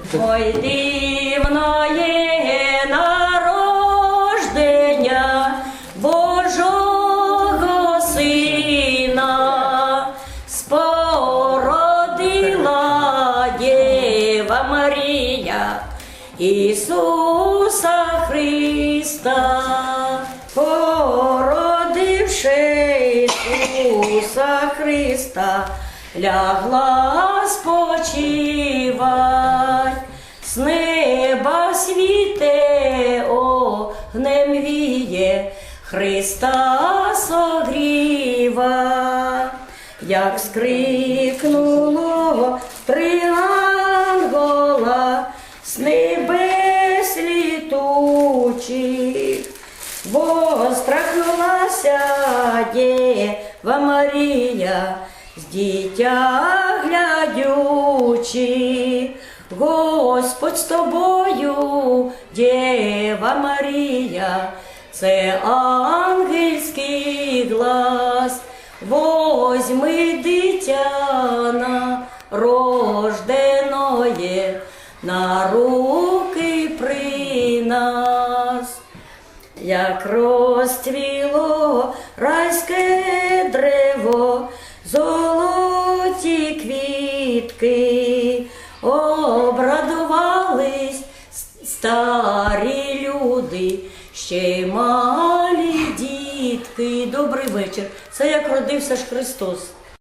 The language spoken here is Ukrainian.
Ой, дивно є народження Божого Сина, спородила Дєва Марія Ісуса Христа, породивши Ісуса Христа, лягла спочивать, неба світе огнем віє, Христа согріва, як скрикнуло три ангела з небес літучих, Вострахнулася Дєва Марія, з дитя глядючи, Господь з тобою, Дєва Марія, це ангельський глас, возьми дитяна рожденоє, на руки при нас. Як розцвіло райське древо, золоті квітки, обрадувались старі люди, ще малі дітки. Добрий вечір. Це як родився ж Христос.